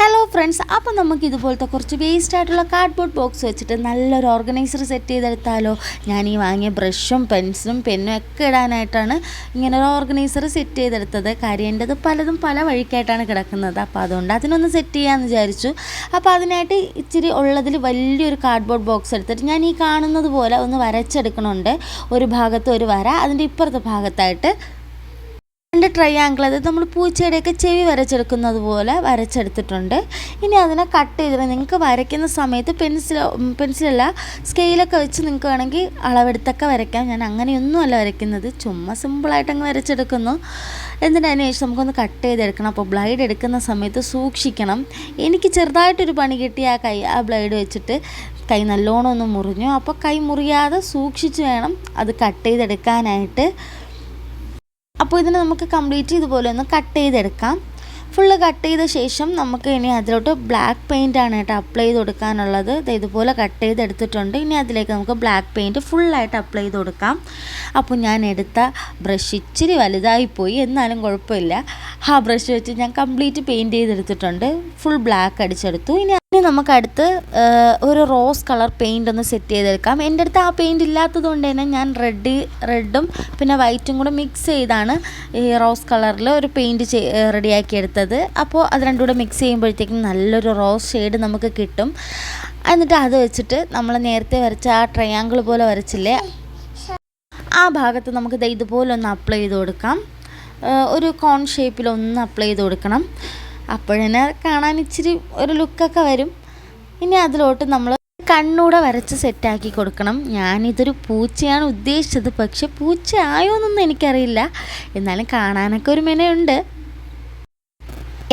Hello friends അപ്പോൾ നമുക്ക് ഇതുപോലത്തെ കുറച്ച് വേസ്റ്റ് ആയിട്ടുള്ള കാർഡ്ബോർഡ് ബോക്സ് വെച്ചിട്ട് നല്ലൊരു ഓർഗനൈസർ സെറ്റ് ചെയ്തെടുത്താലോ? ഞാൻ ഈ വാങ്ങിയ ബ്രഷും പെൻസിലും പെന്നും ഒക്കെ ഇടാനായിട്ടാണ് ഇങ്ങനെ ഒരു ഓർഗനൈസർ സെറ്റ് ചെയ്തെടുത്തത്. കാര്യം എന്റെത് പലതും പല വഴിക്കായിട്ടാണ് കിടക്കുന്നത്. അപ്പോൾ അതുകൊണ്ട് അതിനൊന്ന് സെറ്റ് ചെയ്യാമെന്ന് വിചാരിച്ചു. അപ്പോൾ അതിനായിട്ട് ഇച്ചിരി ഉള്ളതിൽ വലിയൊരു കാർഡ്ബോർഡ് ബോക്സ് എടുത്തിട്ട് ഞാൻ ഈ കാണുന്നത് പോലെ ഒന്ന് വരച്ചെടുക്കണുണ്ട്. ഒരു ഭാഗത്ത് ഒരു വര അതിന്റെ ഇപ്പുറത്തെ ഭാഗത്തായിട്ട് രണ്ട് ട്രയാങ്കിൾ അതായത് നമ്മൾ പൂച്ചയുടെയൊക്കെ ചെവി വരച്ചെടുക്കുന്നത് പോലെ വരച്ചെടുത്തിട്ടുണ്ട്. ഇനി അതിനെ കട്ട് ചെയ്തിട്ട് നിങ്ങൾക്ക് വരയ്ക്കുന്ന സമയത്ത് പെൻസിൽ പെൻസിലല്ല സ്കെയിലൊക്കെ വെച്ച് നിങ്ങൾക്ക് വേണമെങ്കിൽ അളവെടുത്തൊക്കെ വരയ്ക്കാം. ഞാൻ അങ്ങനെയൊന്നുമല്ല വരയ്ക്കുന്നത്. ചുമ്മാ സിമ്പിളായിട്ട് അങ്ങ് വരച്ചെടുക്കുന്നു. എന്നിട്ട് അതിന് ശേഷം നമുക്കൊന്ന് കട്ട് ചെയ്തെടുക്കണം. അപ്പോൾ ബ്ലൈഡ് എടുക്കുന്ന സമയത്ത് സൂക്ഷിക്കണം. എനിക്ക് ചെറുതായിട്ടൊരു പണി കിട്ടി ആ കൈ ആ ബ്ലൈഡ് വെച്ചിട്ട്. കൈ നല്ലോണം ഒന്ന് മുറിഞ്ഞു. അപ്പോൾ കൈ മുറിയാതെ സൂക്ഷിച്ച് വേണം അത് കട്ട് ചെയ്തെടുക്കാനായിട്ട്. അപ്പോൾ ഇതിനെ നമുക്ക് കംപ്ലീറ്റ് ഇതുപോലെ ഒന്ന് കട്ട് ചെയ്തെടുക്കാം. ഫുള്ള് കട്ട് ചെയ്ത ശേഷം നമുക്ക് ഇനി അതിലോട്ട് ബ്ലാക്ക് പെയിന്റ് ആണ് കേട്ടോ അപ്ലൈ ചെയ്ത് കൊടുക്കാനുള്ളത്. ഇതുപോലെ കട്ട് ചെയ്തെടുത്തിട്ടുണ്ട്. ഇനി അതിലേക്ക് നമുക്ക് ബ്ലാക്ക് പെയിന്റ് ഫുള്ളായിട്ട് അപ്ലൈ ചെയ്ത് കൊടുക്കാം. അപ്പോൾ ഞാൻ എടുത്ത ബ്രഷ് ഇച്ചിരി വലുതായിപ്പോയി എന്നാലും കുഴപ്പമില്ല. ആ ബ്രഷ് വെച്ച് ഞാൻ കംപ്ലീറ്റ് പെയിന്റ് ചെയ്തെടുത്തിട്ടുണ്ട്. ഫുൾ ബ്ലാക്ക് അടിച്ചെടുത്തു. ഇനി ഇനി നമുക്ക് അടുത്ത് ഒരു റോസ് കളർ പെയിന്റ് ഒന്ന് സെറ്റ് ചെയ്തെടുക്കാം. എന്റെ അടുത്ത് ആ പെയിന്റ് ഇല്ലാത്തത് കൊണ്ട് തന്നെ ഞാൻ റെഡ് റെഡും പിന്നെ വൈറ്റും കൂടെ മിക്സ് ചെയ്താണ് ഈ റോസ് കളറിൽ ഒരു പെയിന്റ് റെഡിയാക്കി എടുത്തത്. അപ്പോൾ അത് രണ്ടും കൂടെ മിക്സ് ചെയ്യുമ്പോഴത്തേക്കും നല്ലൊരു റോസ് ഷെയ്ഡ് നമുക്ക് കിട്ടും. എന്നിട്ട് അത് വെച്ചിട്ട് നമ്മൾ നേരത്തെ വരച്ച ആ ട്രയാങ്കിൾ പോലെ വരച്ചില്ലേ? ആ ഭാഗത്ത് നമുക്ക് ഇതുപോലെ ഒന്ന് അപ്ലൈ ചെയ്ത് കൊടുക്കാം. ഒരു കോൺ ഷേപ്പിൽ ഒന്ന് അപ്ലൈ ചെയ്ത് കൊടുക്കണം. അപ്പോഴന്നെ കാണാൻ ഇച്ചിരി ഒരു ലുക്കൊക്കെ വരും. ഇനി അതിലോട്ട് നമ്മൾ കണ്ണൂടെ വരച്ച് സെറ്റാക്കി കൊടുക്കണം. ഞാനിതൊരു പൂച്ചയാണ് ഉദ്ദേശിച്ചത്. പക്ഷെ പൂച്ച ആയോന്നൊന്നും എനിക്കറിയില്ല. എന്നാലും കാണാനൊക്കെ ഒരു മെനയുണ്ട്.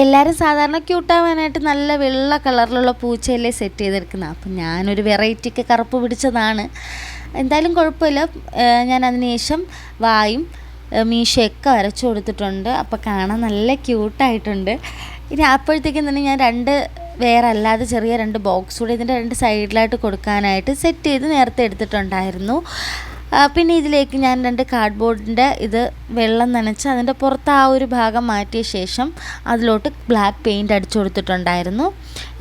എല്ലാവരും സാധാരണ ക്യൂട്ടാവാനായിട്ട് നല്ല വെള്ള കളറിലുള്ള പൂച്ചയല്ലേ സെറ്റ് ചെയ്തെടുക്കുന്നത്. അപ്പം ഞാനൊരു വെറൈറ്റിക്ക് കറുപ്പ് പിടിച്ചതാണ്. എന്തായാലും കുഴപ്പമില്ല. ഞാൻ അതിനുശേഷം വായും മീശയൊക്കെ വരച്ചു കൊടുത്തിട്ടുണ്ട്. അപ്പോൾ കാണാൻ നല്ല ക്യൂട്ടായിട്ടുണ്ട്. ഇനി അപ്പോഴത്തേക്കും തന്നെ ഞാൻ രണ്ട് വേറെ അല്ലാതെ ചെറിയ രണ്ട് ബോക്സ് കൂടെ ഇതിന്റെ രണ്ട് സൈഡിലായിട്ട് കൊടുക്കാനായിട്ട് സെറ്റ് ചെയ്ത് നേരത്തെ എടുത്തിട്ടുണ്ടായിരുന്നു. പിന്നെ ഇതിലേക്ക് ഞാൻ രണ്ട് കാർഡ്ബോർഡിന്റെ ഇത് വെള്ളം നനച്ച് അതിന്റെ പുറത്ത് ആ ഒരു ഭാഗം മാറ്റിയ ശേഷം അതിലോട്ട് ബ്ലാക്ക് പെയിന്റ് അടിച്ചു കൊടുത്തിട്ടുണ്ടായിരുന്നു.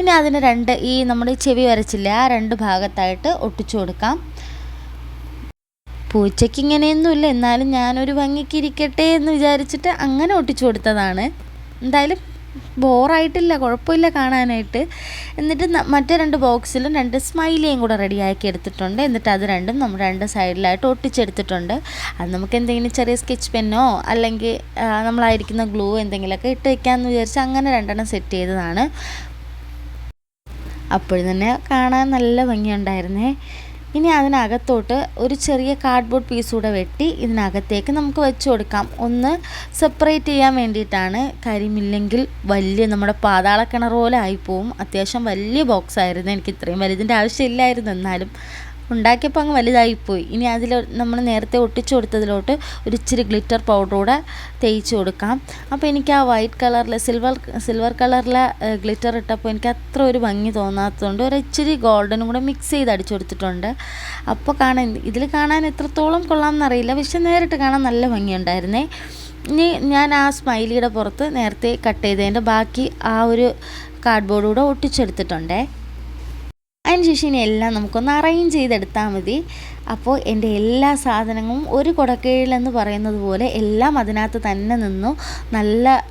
ഇനി അതിന് രണ്ട് ഈ നമ്മുടെ ചെവി വരച്ചില്ല ആ രണ്ട് ഭാഗത്തായിട്ട് ഒട്ടിച്ചു കൊടുക്കാം. പൂച്ചയ്ക്ക് ഇങ്ങനെയൊന്നുമില്ല എന്നാലും ഞാനൊരു ഭംഗിക്ക് ഇരിക്കട്ടെ എന്ന് വിചാരിച്ചിട്ട് അങ്ങനെ ഒട്ടിച്ചു കൊടുത്തതാണ്. എന്തായാലും ബോറായിട്ടില്ല കുഴപ്പമില്ല കാണാനായിട്ട്. എന്നിട്ട് മറ്റേ രണ്ട് ബോക്സിലും രണ്ട് സ്മൈലിയും കൂടെ റെഡിയാക്കി എടുത്തിട്ടുണ്ട്. എന്നിട്ട് അത് രണ്ടും നമ്മൾ രണ്ട് സൈഡിലായിട്ട് ഒട്ടിച്ചെടുത്തിട്ടുണ്ട്. അത് നമുക്ക് എന്തെങ്കിലും ചെറിയ സ്കെച്ച് പെന്നോ അല്ലെങ്കിൽ നമ്മളായിരിക്കുന്ന ഗ്ലൂ എന്തെങ്കിലുമൊക്കെ ഇട്ട് വയ്ക്കാമെന്ന് വിചാരിച്ച് അങ്ങനെ രണ്ടെണ്ണം സെറ്റ് ചെയ്തതാണ്. അപ്പോൾ തന്നെ കാണാൻ നല്ല ഭംഗിയുണ്ടായിരുന്നേ. ഇനി അതിനകത്തോട്ട് ഒരു ചെറിയ കാർഡ്ബോർഡ് പീസ് കൂടെ വെട്ടി ഇതിനകത്തേക്ക് നമുക്ക് വെച്ച് കൊടുക്കാം. ഒന്ന് സെപ്പറേറ്റ് ചെയ്യാൻ വേണ്ടിയിട്ടാണ് കരിമില്ലെങ്കിൽ വലിയ നമ്മുടെ പാതാള കിണർ പോലെ ആയിപ്പോവും അത്യാവശ്യം വലിയ ബോക്സ് ആയിരുന്നു. എനിക്ക് ഇത്രയും വലുതിന്റെ ആവശ്യമില്ലായിരുന്നു. എന്നാലും ഉണ്ടാക്കിയപ്പോൾ അങ്ങ് വലുതായിപ്പോയി. ഇനി അതിൽ നമ്മൾ നേരത്തെ ഒട്ടിച്ചു കൊടുത്തതിലോട്ട് ഒരു ഇച്ചിരി ഗ്ലിറ്റർ പൗഡർ കൂടെ തേച്ച് കൊടുക്കാം. അപ്പോൾ എനിക്ക് ആ വൈറ്റ് കളറിൽ സിൽവർ സിൽവർ കളറിലെ ഗ്ലിറ്റർ ഇട്ടപ്പോൾ എനിക്ക് അത്ര ഒരു ഭംഗി തോന്നാത്തതുകൊണ്ട് ഒരു ഇച്ചിരി ഗോൾഡനും കൂടെ മിക്സ് ചെയ്ത് അടിച്ചു കൊടുത്തിട്ടുണ്ട്. അപ്പോൾ കാണാൻ ഇതിൽ കാണാൻ എത്രത്തോളം കൊള്ളാം എന്നറിയില്ല പക്ഷെ നേരിട്ട് കാണാൻ നല്ല ഭംഗിയുണ്ടായിരുന്നേ. ഇനി ഞാൻ ആ സ്മൈലിയുടെ പുറത്ത് നേരത്തെ കട്ട് ചെയ്തതിന്റെ ബാക്കി ആ ഒരു കാർഡ്ബോർഡ് കൂടെ ഒട്ടിച്ചെടുത്തിട്ടുണ്ടേ. എല്ലാം നമുക്കൊന്ന് അറേഞ്ച് ചെയ്തെടുത്താൽ മതി. അപ്പോൾ എന്റെ എല്ലാ സാധനങ്ങളും ഒരു കുടക്കീഴിലെന്ന് പറയുന്നത് പോലെ എല്ലാം അതിനകത്ത് തന്നെ നിന്നു. നല്ല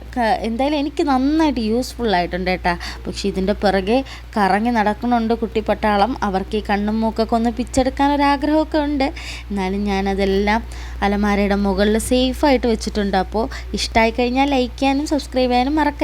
എന്തായാലും എനിക്ക് നന്നായിട്ട് യൂസ്ഫുൾ ആയിട്ടുണ്ട് കേട്ടാ. പക്ഷേ ഇതിന്റെ പിറകെ കറങ്ങി നടക്കണുണ്ട് കുട്ടിപ്പട്ടാളം അവർക്ക് ഈ കണ്ണും മൂക്കൊക്കെ ഒന്ന് പിച്ചെടുക്കാൻ ഒരാഗ്രഹമൊക്കെ ഉണ്ട്. എന്നാലും ഞാനതെല്ലാം അലമാരയുടെ മുകളിൽ സേഫായിട്ട് വെച്ചിട്ടുണ്ട്. അപ്പോൾ ഇഷ്ടമായി കഴിഞ്ഞാൽ ലൈക്ക് ചെയ്യാനും സബ്സ്ക്രൈബ് ചെയ്യാനും മറക്കല്ല.